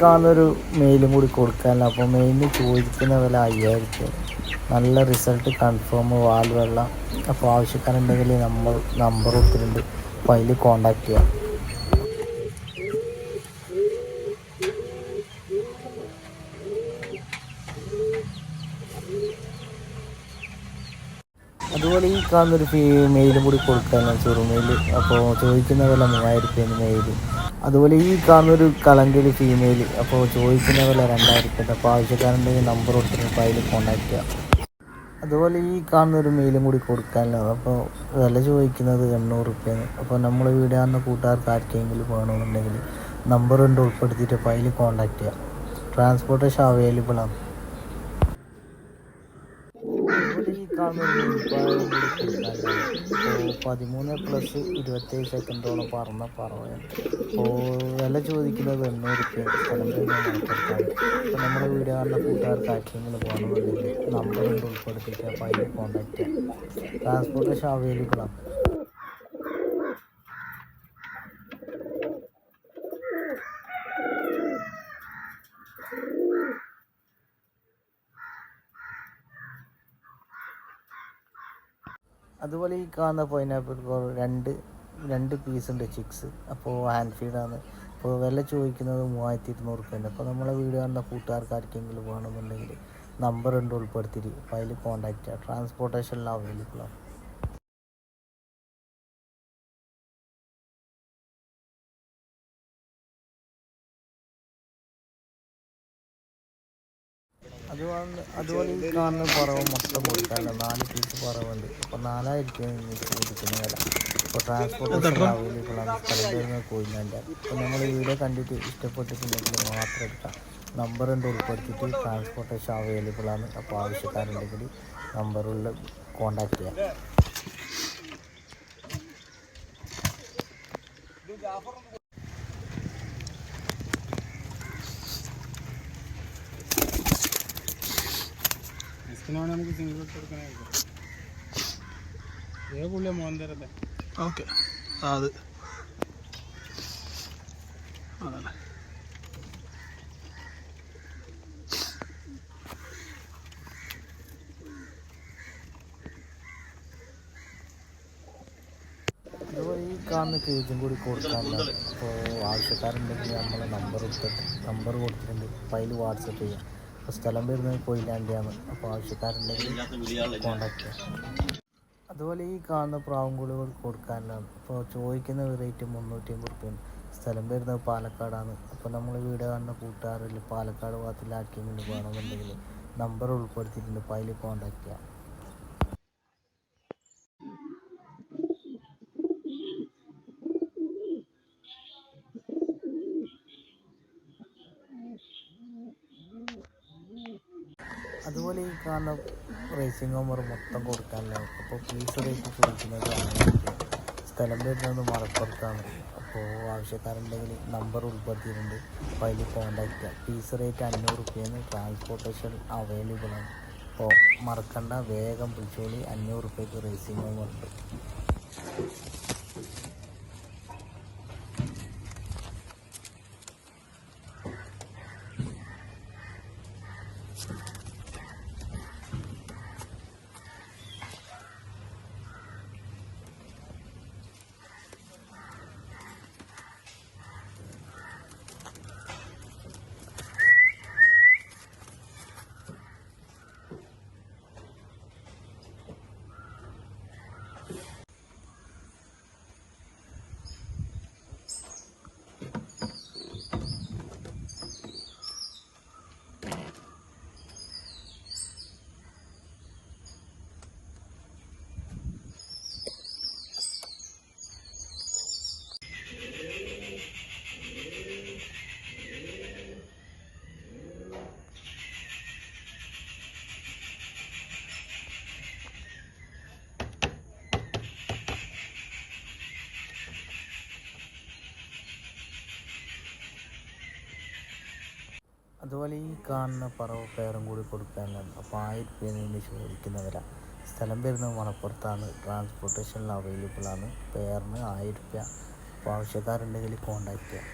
കാണുന്നൊരു മെയിലും കൂടി കൊടുക്കാനല്ല അപ്പോൾ മെയിലിന് ചോദിക്കുന്ന വില അയ്യായിരത്തി നല്ല റിസൾട്ട് കൺഫേം വാൽ വെള്ളം. അപ്പോൾ ആവശ്യക്കാരുണ്ടെങ്കിൽ നമ്മൾ നമ്പർ കൊടുത്തിട്ടുണ്ട്. അപ്പോൾ അതിൽ കോണ്ടാക്ട് ചെയ്യാം. അതുപോലെ ഈ കാണുന്നൊരു മെയിലും കൂടി കൊടുക്കാനാണ്. ചെറുമെയിൽ അപ്പോൾ ചോദിക്കുന്ന വില മൂവായിരത്തി മെയിൽ അതുപോലെ ഈ കാണുന്നൊരു കളങ്കിൽ ഫീമെയിൽ അപ്പോൾ ചോദിക്കുന്ന പോലെ രണ്ടായിരിക്കട്ടെ അപ്പോൾ ആവശ്യക്കാരുണ്ടെങ്കിൽ നമ്പർ കൊടുത്തിട്ട് അപ്പോൾ അതിൽ കോൺടാക്ട് ചെയ്യാം. അതുപോലെ ഈ കാണുന്നൊരു മെയിലും കൂടി കൊടുക്കാനുള്ളത് അപ്പോൾ വില ചോദിക്കുന്നത് എണ്ണൂറ് റുപ്യാണ്. അപ്പോൾ നമ്മൾ വീടാകുന്ന കൂട്ടുകാർക്ക് ആർക്കെങ്കിലും വേണമെന്നുണ്ടെങ്കിൽ നമ്പർ ഉണ്ട് ഉൾപ്പെടുത്തിയിട്ട് അപ്പോൾ അതിൽ കോൺടാക്റ്റ് ചെയ്യാം. ട്രാൻസ്പോർട്ടേഷൻ അവൈലബിൾ ആണ്. പതിമൂന്ന് പ്ലസ് ഇരുപത്തേഴ് സെക്കൻഡോളം പറന്ന പറവയാണ് അപ്പോൾ വില ചോദിക്കുന്നത് എണ്ണൂറ് രൂപ സ്ഥലം നമ്മുടെ വീഡിയോ കൂട്ടുകാർ ആർക്കെങ്കിലും പോകണമെന്നുണ്ടെങ്കിൽ നമ്പർ ഉൾപ്പെടുത്തിയിട്ട് അപ്പോൾ അതിൽ കോൺടാക്ട് ചെയ്യാം. ട്രാൻസ്പോർട്ടേഷൻ അവൈലബിൾ അതുപോലെ ഈ കാണുന്ന പൈനാപ്പിൾ രണ്ട് രണ്ട് പീസ് ഉണ്ട് ചിക്സ് അപ്പോൾ ഹാൻഡ് ഫീഡാണ് അപ്പോൾ വില ചോദിക്കുന്നത് മൂവായിരത്തി ഇരുന്നൂറ് റുപ്യുണ്ട് അപ്പോൾ നമ്മളെ വീഡിയോ കാണുന്ന കൂട്ടുകാർക്ക് ആർക്കെങ്കിലും വേണമെന്നുണ്ടെങ്കിൽ നമ്പർ ഉണ്ട് ഉൾപ്പെടുത്തിയിട്ട്. അപ്പോൾ അതിൽ കോൺടാക്റ്റ് ചെയ്യുക ട്രാൻസ്പോർട്ടേഷനിൽ അവൈലബിൾ ആണ്. അതുപോലെ അതുപോലെ ഈ കാണുന്ന പറവ് മൊത്തം കൊടുക്കാനുണ്ട്. നാല് പീസ് പറവുണ്ട് അപ്പോൾ നാലായിരത്തി ചോദിക്കുന്ന വില. അപ്പോൾ ട്രാൻസ്പോർട്ടേഷൻ അവൈലബിൾ ആണ് സ്ഥലം വരുന്നത് കോയിലാൻഡ് അപ്പോൾ നമ്മൾ വീഡിയോ കണ്ടിട്ട് ഇഷ്ടപ്പെട്ടിട്ടുണ്ടെങ്കിൽ മാത്രം എടുക്കാം. നമ്പർ ഉണ്ട് ഉൾപ്പെടുത്തിയിട്ട് ട്രാൻസ്പോർട്ടേഷൻ അവൈലബിൾ ആണ്. അപ്പോൾ ആവശ്യക്കാരുണ്ടെങ്കിൽ നമ്പറുള്ള കോൺടാക്ട് ചെയ്യാം. ഡിസ്കിനാണ് നമുക്ക് സിംഗിൾ കൊടുക്കാനായിരിക്കും ഏ പുള്ളിയ മോൻ തരത്തെ ഓക്കെ. അത്. അതല്ലേ കാണുന്ന കേജും കൂടി കൊടുക്കാറുണ്ട് അപ്പോൾ ആവശ്യക്കാരുണ്ടെങ്കിൽ നമ്മൾ നമ്പർ ഇട്ട് നമ്പർ കൊടുത്തിട്ടുണ്ട്. അപ്പോൾ അതിൽ വാട്സപ്പ് ചെയ്യാം. അപ്പോൾ സ്ഥലം വരുന്നത് കൊയിലാണ്ടിയാണ്. അപ്പോൾ ആവശ്യക്കാരുണ്ടെങ്കിൽ കോണ്ടാക്ട് ചെയ്യാം. അതുപോലെ ഈ കാണുന്ന പ്രാവുംകുളികൾ കൂടി കൊടുക്കാനാണ്. അപ്പോൾ ചോദിക്കുന്ന റേറ്റ് മുന്നൂറ്റി അമ്പത് സ്ഥലം വരുന്നത് പാലക്കാടാണ്. അപ്പോൾ നമ്മൾ വീട് കാണുന്ന കൂട്ടുകാരിൽ പാലക്കാട് ഭാഗത്തിലാക്കിയെങ്കിലും വേണമെന്നുണ്ടെങ്കിൽ നമ്പർ ഉൾപ്പെടുത്തിയിട്ടുണ്ട്. അപ്പോൾ അതിൽ കോണ്ടാക്ട് ചെയ്യാം. അതുപോലെ ഈ കാണുന്ന റേസിംഗ് ഹോമർ മൊത്തം കൊടുക്കാനില്ല? അപ്പോൾ ഫീസ് റേറ്റ് ചോദിക്കുന്നത്. സ്ഥലം വരുന്നത് മലപ്പുറത്താണ്. അപ്പോൾ ആവശ്യക്കാരുണ്ടെങ്കിൽ നമ്പർ ഉൾപ്പെടുത്തിയിട്ടുണ്ട്. അപ്പോൾ അതിൽ കോൺടാക്ട് ചെയ്യാം. ഫീസ് റേറ്റ് അഞ്ഞൂറ് റുപ്യെന്ന് ട്രാൻസ്പോർട്ടേഷൻ അവൈലബിൾ ആണ്. അപ്പോൾ മറക്കണ്ട വേഗം വിളിച്ചോളി. അഞ്ഞൂറ് റുപ്യക്ക് റേസിംഗ് ഹോമർ ഉണ്ട്. അതുപോലെ ഈ കാണുന്ന പറവ പേരും കൂടി കൊടുക്കാനുള്ള അപ്പോൾ ആയിരം രൂപയിൽ നിന്ന് ചോദിക്കുന്നവരാണ് സ്ഥലം വരുന്നത് മണപ്പുറത്താണ് ട്രാൻസ്പോർട്ടേഷനിൽ അവൈലബിൾ ആണ്. പേരിന് ആയിരം രൂപ. അപ്പോൾ ആവശ്യക്കാരുണ്ടെങ്കിൽ കോൺടാക്ട് ചെയ്യാം.